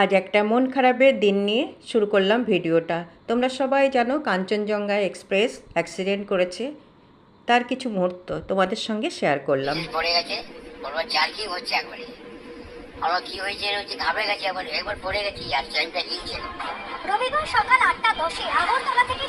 আজ একটা মন খারাপের দিন নিয়ে শুরু করলাম ভিডিওটা। তোমরা সবাই জানো কাঞ্চনজঙ্ঘা এক্সপ্রেস অ্যাক্সিডেন্ট করেছে তার কিছু মুহূর্ত তোমাদের সঙ্গে শেয়ার করলাম। পড়ে গেছে বলবার কি হচ্ছে একবারে আমার কি হয়েছে হচ্ছে ঘাবড়ে গেছে একবার একবার পড়ে গেছি আর ট্রেনটা হিলছে রবিবার সকাল আটটা দশে আগরতলা থেকে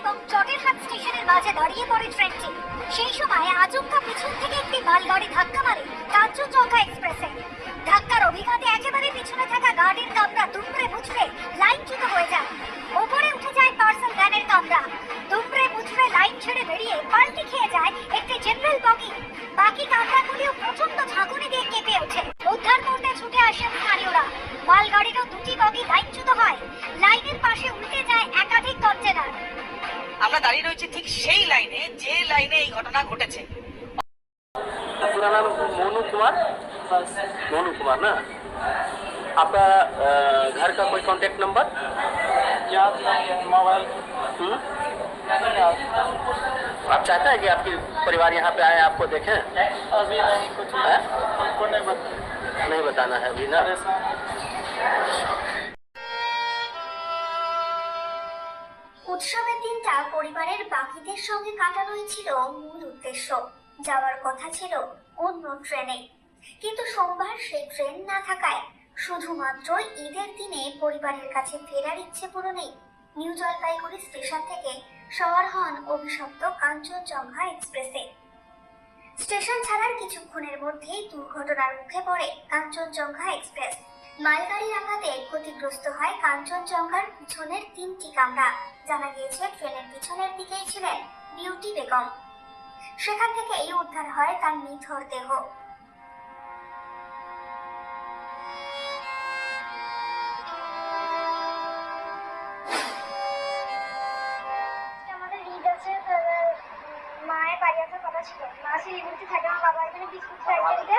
এবং চটেরহাট স্টেশনের মাঝে দাঁড়িয়ে পড়ে ট্রেনটি। সেই সময় আচমকা পিছন থেকে একটি মালগাড়ি ধাক্কা মারে কাঞ্চনজঙ্ঘা এক্সপ্রেসে। ধাক্কার অভিঘাতে একেবারে পিছনে থাকা গাড়ির কামরা দুমড়ে মুচড়ে লাইনচ্যুত হয়ে যায়। ওপরে উঠে যায় পার্সেল ভ্যানের কামরা। দুমড়ে মুচড়ে লাইন ছেড়ে বেরিয়ে পাল্টি খেয়ে যায় একটি জেনারেল বগি। বাকি কামরাগুলিও প্রচণ্ড ঝাঁকুনি দিয়ে কেঁপে ওঠে। উদ্ধার করতে ছুটে আসেন স্থানীয়রা। মালগাড়িরও দুটি বগি লাইনচ্যুত হয়। লাইনের পাশে উল্টে দাঁড়িয়ে রয়েছি ঠিক সেই লাইনে যে লাইনে এই ঘটনা ঘটেছে पूरा नाम मोनू कुमार मोनू कुमार ना आपका अ, घर का कोई कांटेक्ट नंबर याद नहीं है मोबाइल हम्म? आप चाहते हैं कि आपकी परिवार यहाँ पे आए आपको देखें अभी नहीं कुछ है? हमको नहीं बता नहीं बताना है अभी ना উৎসবের দিনটা পরিবারের বাকিদের সঙ্গে কাটানোই ছিল মূল উদ্দেশ্য। যাওয়ার কথা ছিল অন্য ট্রেনে। কিন্তু সোমবার সেই ট্রেন না থাকায় শুধুমাত্র ঈদের দিনে পরিবারের কাছে ফেরার ইচ্ছে পূরণে নিউ জলপাইগুড়ি স্টেশন থেকে সওয়ার হন অভিশপ্ত কাঞ্চনজঙ্ঘা এক্সপ্রেসে। স্টেশন ছাড়ার কিছুক্ষণের মধ্যেই দুর্ঘটনার মুখে পড়ে কাঞ্চনজঙ্ঘা এক্সপ্রেস। মালগাড়ির আঘাতে ক্ষতিগ্রস্ত হয় কাঞ্চনজঙ্ঘার পিছনের তিনটি কামরা। জানা গিয়েছে, ট্রেনের পিছনের দিকেই ছিলেন বিউটি বেগম। সেখান থেকে এই উদ্ধার হয় তার নিথর দেহ। মায়ের বাড়ি আসার কথা ছিল। মা শিলিগুড়িতে থাকে, আমার বাবা এখানে বিস্কুট ফ্যাক্টরিতে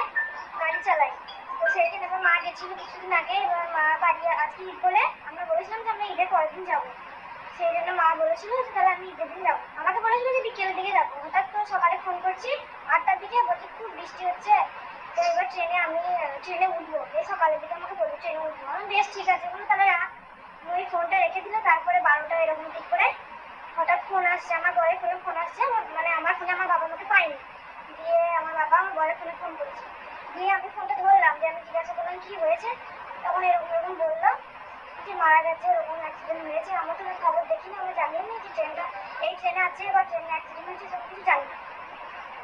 গাড়ি চালায়। তো সেই জন্য এবার মা গেছিল কিছুদিন আগে, এবার মা বাড়ি আজকে ঈদ বলে। আমরা বলেছিলাম যে আমরা ঈদের পরের দিন যাব। সেই জন্য মা বলেছিল যে তাহলে আমি ঈদের দিন যাব। আমাকে বলেছিল যে বিকেলের দিকে যাব। হঠাৎ তো সকালে ফোন করছি, আটটার দিকে বলছি, খুব বৃষ্টি হচ্ছে। তো এবার ট্রেনে আমি, ট্রেনে উঠবো। এই সকালের দিকে আমাকে বলল ট্রেনে উঠবো। আমি বেশ, ঠিক আছে। বলো তাহলে রাখ। ওই ফোনটা রেখে দিল। তারপরে বারোটা এরকম ঠিক করে হঠাৎ ফোন আসছে। আমার বরের ফোনে ফোন আসছে। মানে আমার ফোনে আমার বাবা আমাকে পাইনি দিয়ে আমার বাবা আমার বরের ফোনে ফোন করেছে। দিয়ে আমি ফোনটা ধরলাম যে আমি জিজ্ঞাসা করলাম, কি হয়েছে? তখন এরকম এরকম বলল যে, মারা গেছে, এরকম অ্যাক্সিডেন্ট হয়েছে, আমরা তো খবর দেখিনি, আমরা জানিও না যে ট্রেনটা এই ট্রেনে আছে বা ট্রেনে অ্যাক্সিডেন্ট হয়েছে সব কিছু জানি।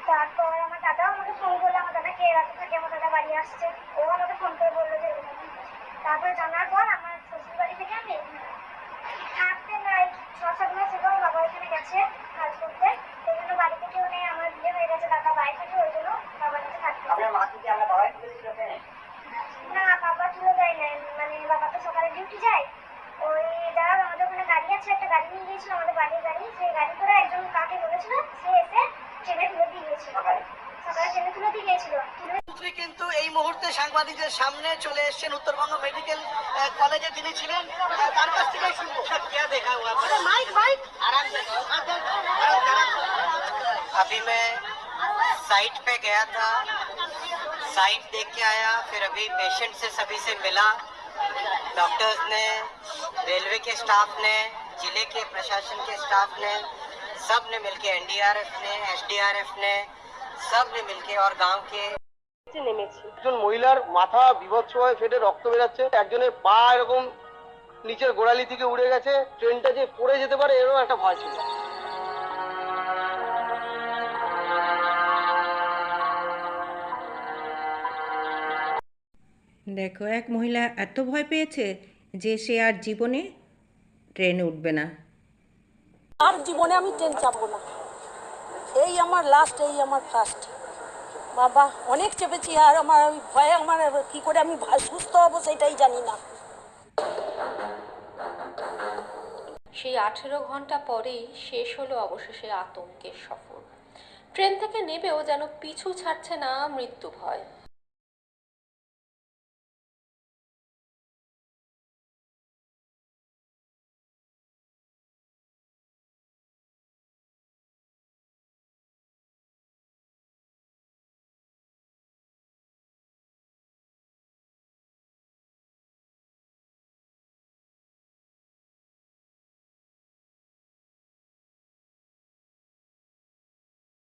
তারপর আমার দাদাও আমাকে ফোন করল, আমার দাদা কে রাতে থাকে? আমার দাদা বাড়ি আসছে। ও আমাকে ফোন করে বলল যে এরকম এরকম হয়েছে। তারপরে জানার পর আমার শ্বশুর বাড়ি থেকে আমি এখানে আসি। থাকতে নাই ছ সাত মাস হলো আমার বাবা এখানে গেছে কাজ করতে সেই জন্য বাড়িতে কেউ নেই আমার বিয়ে হয়ে গেছে দাদা বাড়ি থেকে ওই জন্য বাবার কাছে থাকতে হবে। আপনার মাকে কি আমরা বাবাই তুলেছিল ট্রেনে না বাবা তুলে দেয় না মানে বাবা তো সকালে ডিউটি যায় ওই যারা আমাদের ওখানে গাড়ি আছে একটা গাড়ি নিয়ে গিয়েছিল আমাদের বাড়ির গাড়ি সেই গাড়ি করে একজন কাকে বলেছিল সে এসে ট্রেনে তুলে দিয়ে গিয়েছিল সকালে ট্রেনে তুলে দিয়ে গিয়েছিল তুলে মন্ত্রী কিন্তু এই মুহূর্তে সাংবাদিকদের সামনে চলে এসেছেন উত্তরবঙ্গ মেডিকেল আহ, কলেজে তিনি ছিলেন আহ, তার কাছ থেকে শুনবো क्या देखा हुआ माइक माइक आराम से अभी मैं साइट पे गया था साइट देख के आया फिर अभी पेशेंट से सभी से मिला डॉक्टर्स ने रेलवे के स्टाफ ने जिले के प्रशासन के स्टाफ ने सब ने मिलके एनडीआरएफ ने एसडीआरएफ ने सब ने मिलके और गांव के একজন মহিলার মাথা বিভৎস হয়ে ফেটে রক্ত বেরাচ্ছে একজনের পা এরকম নিচের গোড়ালি থেকে উড়ে গেছে ট্রেনটা যে পড়ে যেতে পারে এরকম একটা ভয় ছিল দেখো এক মহিলা এত ভয় পেয়েছে যে সে আর জীবনে ট্রেনে উঠবে না। আর জীবনে আমি ট্রেন চাপবো না। এই আমার লাস্ট এই আমার ফার্স্ট বাবা অনেক চেপেছি আর আমার ওই ভয়ে আমার কি করে আমি সুস্থ হব সেটাই জানি না। সেই আঠেরো ঘণ্টা পরেই শেষ হলো অবশেষে আতঙ্কের সফর। ট্রেন থেকে নেবেও যেন পিছু ছাড়ছে না মৃত্যু ভয়।